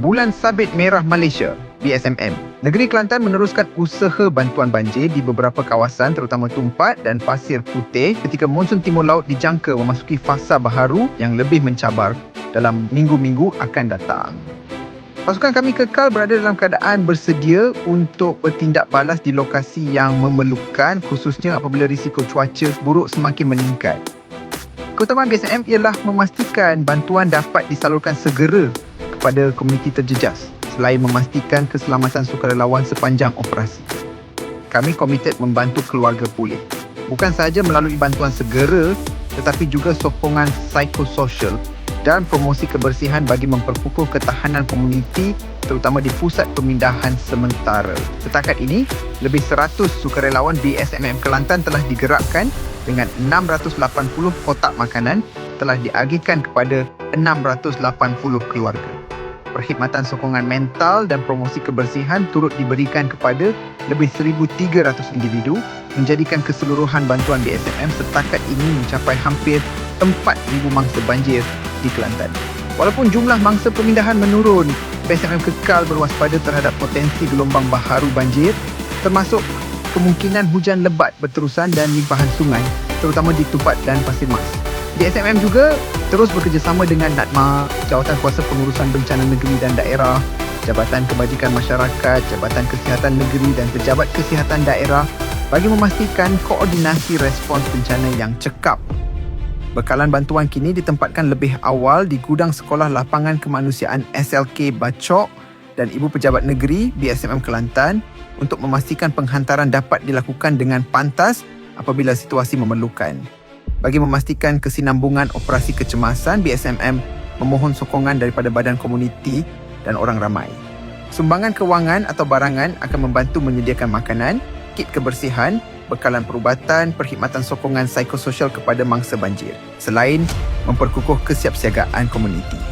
Bulan Sabit Merah Malaysia BSMM. Negeri Kelantan meneruskan usaha bantuan banjir di beberapa kawasan terutama Tumpat dan Pasir Putih ketika monsun timur laut dijangka memasuki fasa baharu yang lebih mencabar dalam minggu-minggu akan datang. Pasukan kami kekal berada dalam keadaan bersedia untuk bertindak balas di lokasi yang memerlukan khususnya apabila risiko cuaca buruk semakin meningkat. Keutamaan BSM ialah memastikan bantuan dapat disalurkan segera kepada komuniti terjejas selain memastikan keselamatan sukarelawan sepanjang operasi. Kami komited membantu keluarga pulih. Bukan sahaja melalui bantuan segera tetapi juga sokongan psikososial dan promosi kebersihan bagi memperkukuh ketahanan komuniti terutama di pusat pemindahan sementara. Setakat ini, lebih 100 sukarelawan BSMM Kelantan telah digerakkan dengan 680 kotak makanan telah diagihkan kepada 680 keluarga. Perkhidmatan sokongan mental dan promosi kebersihan turut diberikan kepada lebih 1,300 individu menjadikan keseluruhan bantuan BSMM setakat ini mencapai hampir 4,000 mangsa banjir di Kelantan. Walaupun jumlah mangsa pemindahan menurun, BSMM kekal berwaspada terhadap potensi gelombang baharu banjir termasuk kemungkinan hujan lebat berterusan dan limpahan sungai terutama di Tupat dan Pasir Mas. BSMM juga terus bekerjasama dengan NADMA, Jawatan Kuasa Pengurusan Bencana Negeri dan Daerah, Jabatan Kebajikan Masyarakat, Jabatan Kesihatan Negeri dan Pejabat Kesihatan Daerah bagi memastikan koordinasi respons bencana yang cekap. Bekalan bantuan kini ditempatkan lebih awal di Gudang Sekolah Lapangan Kemanusiaan SLK Bacok dan Ibu Pejabat Negeri BSMM Kelantan untuk memastikan penghantaran dapat dilakukan dengan pantas apabila situasi memerlukan. Bagi memastikan kesinambungan operasi kecemasan, BSMM memohon sokongan daripada badan komuniti dan orang ramai. Sumbangan kewangan atau barangan akan membantu menyediakan makanan, kit kebersihan, bekalan perubatan, perkhidmatan sokongan psikososial kepada mangsa banjir. Selain memperkukuh kesiapsiagaan komuniti.